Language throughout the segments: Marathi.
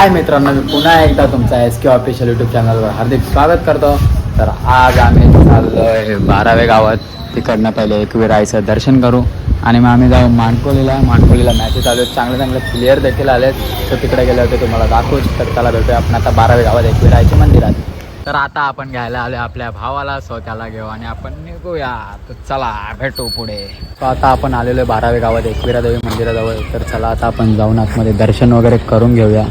हाय मित्रांनो मी पुन्हा एकदा तुमचा एस के ऑफिशियल युट्यूब चॅनलवर हार्दिक स्वागत करतो. तर आज आम्ही चाललो आहे बारावे गावात. तिकडनं पहिले एकविरायचं दर्शन करू. आणि मग आम्ही जाऊ मानकोलीला. मानकोलीला मॅचेस आलो चांगले चांगले प्लेअर देखील आलेत. तर तिकडे गेले होते तुम्हाला दाखवूच तर त्याला भेटूया. आपण आता बारावे गावात एकविरायचे मंदिरात तर आता आपण घ्यायला आलो आपल्या भावाला स्वतःला घेऊ आणि आपण निघूया. तर चला भेटू पुढे. तर आता आपण आलेलो आहे बारावे गावात. एकविरा देवी मंदिराजवळ. तर चला आता आपण जाऊन आतमध्ये दर्शन वगैरे करून घेऊया.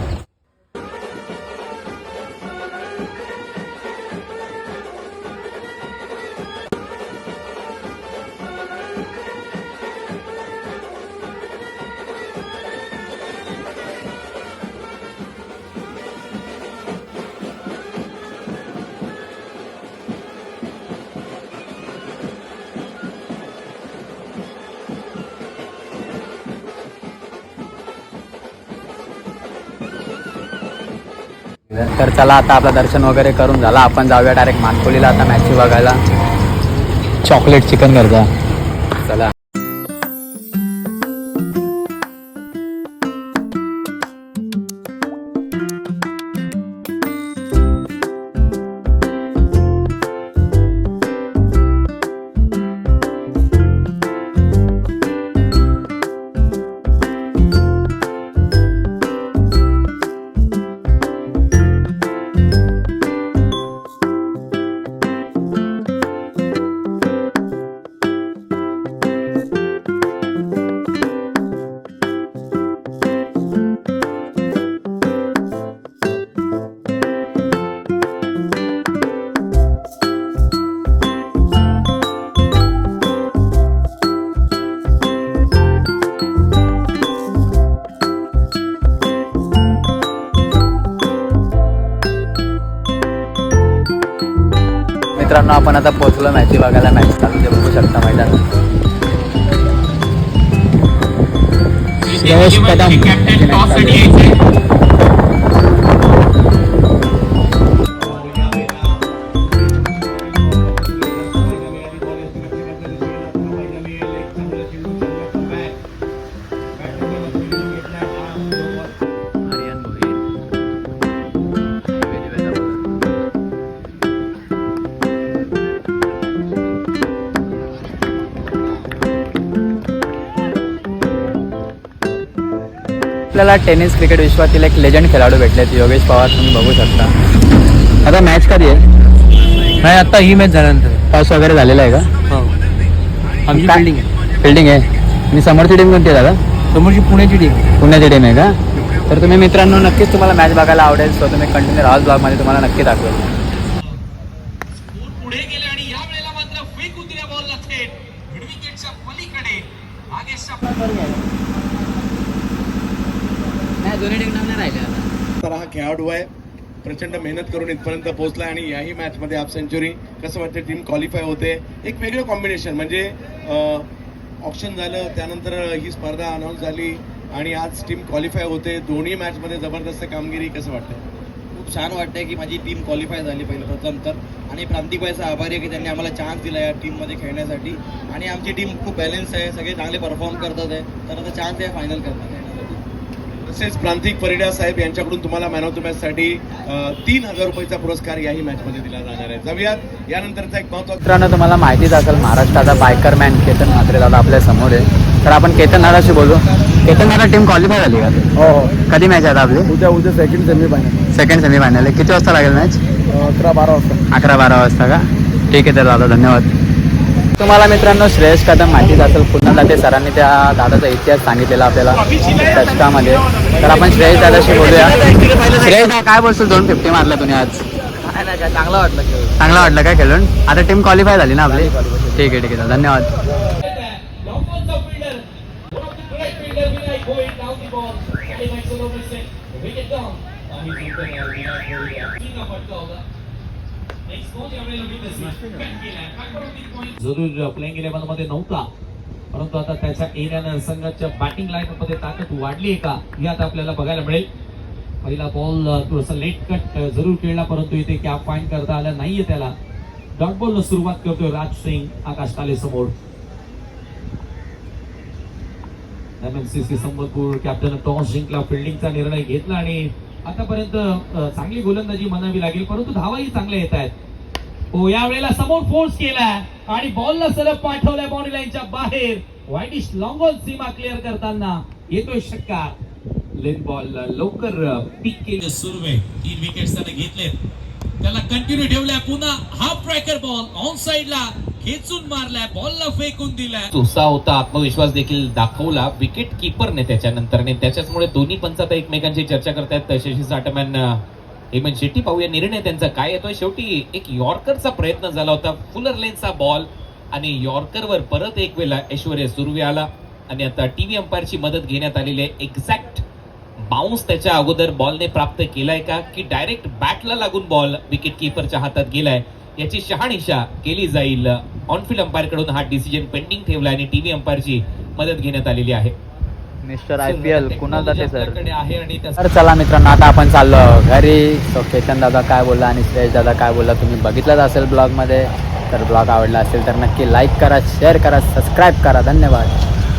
तर चला आता आपलं दर्शन वगैरे करून झालं. आपण जाऊया डायरेक्ट मानकोलीला आता मॅच बघायला. चॉकलेट चिकन करता. मित्रांनो आपण आता पोहोचलो मॅच बघायला मॅच चालू ते बघू शकता मैदान. श्रेयस कदम. आपल्याला टेनिस क्रिकेट विश्वातील एक लेजंड खेळाडू भेटलेत योगेश पवार तुम्ही बघू शकता. आता मॅच कधी आहे? नाही आता ही मॅच झाल्यानंतर. पाऊस वगैरे झालेला आहे का? हो. आमची काय? बिल्डिंग आहे. फिल्डिंग आहे. आणि समोरची टीम कोणती आहे दादा? समोरची पुण्याची टीम पुण्याची टीम आहे का? तर तुम्ही मित्रांनो नक्कीच तुम्हाला मॅच बघायला आवडेल. सो तुम्ही कंटिन्यू राहुल ब्लॉगमध्ये तुम्हाला नक्की दाखवेल पुढे गेले आणि या वेळेला मात्र फेकून दिल्या बॉलला थेट मिडविकेटच्या पलीकडे आगे तर हा खेळाडू आहे. प्रचंड मेहनत करून इथपर्यंत पोहोचला आणि याही मॅच मध्ये हाफ सेंचुरी कसं वाटतं टीम क्वालिफाय होते? एक वेगळं कॉम्बिनेशन म्हणजे ऑप्शन झालं त्यानंतर ही स्पर्धा अनाऊन्स झाली आणि आज टीम क्वालिफाय होते. दोन्ही मॅच मध्ये जबरदस्त कामगिरी कसं वाटतं खूप छान वाटतंय की माझी टीम क्वालिफाय झाली पहिलं प्रथम तर. आणि प्रांतिकबाईचा आभारी आहे की त्यांनी आम्हाला चान्स दिला या टीममध्ये खेळण्यासाठी. आणि आमची टीम खूप बॅलन्स आहे सगळे चांगले परफॉर्म करतात आहे. तर आता चान्स आहे फायनल करतात तसेच प्रांतिक परिडा साहेब यांच्याकडून तुम्हाला मॅन ऑफ द मॅच साठी तीन हजार रुपयाचा पुरस्कार याही मॅच मध्ये दिला जाणार आहे. जाऊयात. यानंतरचा एक महत्त्वाचा मित्रांनो तुम्हाला माहितीच असेल महाराष्ट्राचा बायकर मॅन केतन म्हात्रे दादा आपल्यासमोर आहे. तर आपण केतन दादाशी बोलू. केतन दादा टीम क्वालिफाय झाली का? हो हो. कधी मॅच आहे आता आपली? उद्या उद्या second semi final second semi final आहे. किती वाजता लागेल मॅच अकरा बारा वाजता. अकरा बारा वाजता का? ठीक आहे तर दादा धन्यवाद. तुम्हाला मित्रांनो श्रेयस कदम माहितीच असेल पुन्हा दाते सरांनी त्या दादाचा इतिहास सांगितलेला आपल्याला दशकामध्ये. तर आपण श्रेयस दादाशी बोलूया. श्रेयस काय बोलतो दोन फिफ्टी मारला तुम्ही आज. चांगला वाटलं चांगला वाटलं काय खेळून? आता टीम क्वालिफाय झाली ना आपली? ठीक आहे ठीक आहे धन्यवाद. जरूर प्लेइंग इलेव्हनमध्ये नव्हता. परंतु आता त्याच्या एरियानं संघाच्या बॅटिंग लाईन मध्ये ताकद वाढली आहे का? हे आता आपल्याला बघायला मिळेल. पहिला बॉल थोडासा लेट कट जरूर खेळला परंतु इथे कॅप फाईन करता आला नाहीये त्याला. डॉट बॉल सुरुवात करतोय राज सिंग आकाश ताले समोर. एमएमसीसी संबलपूर कॅप्टन टॉस जिंकला फिल्डिंगचा निर्णय घेतला आणि आतापर्यंत चांगली गोलंदाजी म्हणावी लागेल परंतु धावाही चांगल्या येत आहेत. हो यावेळेला समोर फोर्स केलाय आणि बॉलला सलग पाठवलाय बाउंड्री लाईनच्या बाहेर. वाईटिश लॉंग ऑन सीमा क्लिअर करताना येतोय षटकार. लेन बॉल लवकर पिक केले सुरवे. तीन विकेट त्याने घेतलेत. त्याला कंटिन्यू ठेवलाय पुन्हा हाफ ट्रॅकर बॉल ऑन साइडला खेचून मारलाय बॉलला फेकून दिलाय. उत्साह होता आत्मविश्वास देखील दाखवला. विकेट किपरने त्याच्यानंतर त्याच्याचमुळे दोन्ही पंच आता एकमेकांची चर्चा करतायत. शशी साठमॅन हेमंत शेट्टी पाहूया निर्णय त्यांचा काय येतोय. शेवटी एक यॉर्करचा प्रयत्न झाला होता. फुलर लेनचा बॉल आणि यॉर्करवर परत एक वेळा ऐश्वर्य सुर्वे आला. आणि आता टीव्ही अंपायरची मदत घेण्यात आलेली आहे. एक्झॅक्ट बाउन्स त्याच्या अगोदर बॉलने प्राप्त केलाय का? की डायरेक्ट बॅटला लागून बॉल विकेट किपरच्या हातात गेलाय? याची शहानिशा केली जाईल. ऑनफिल्ड अंपायरकडून हा डिसिजन पेंडिंग ठेवला आणि टीव्ही अंपायरची मदत घेण्यात आलेली आहे. Mister I P L Kunal sir तर चला मित्रांनो आता आपण चाललो घरी. तो केतन दादा काय बोलला आणि श्रेयस दादा काय बोलला तुम्ही बघितलंच असेल ब्लॉगमध्ये तर ब्लॉग आवडला असेल तर नक्की लाईक करा शेअर करा सबस्क्राईब करा. धन्यवाद.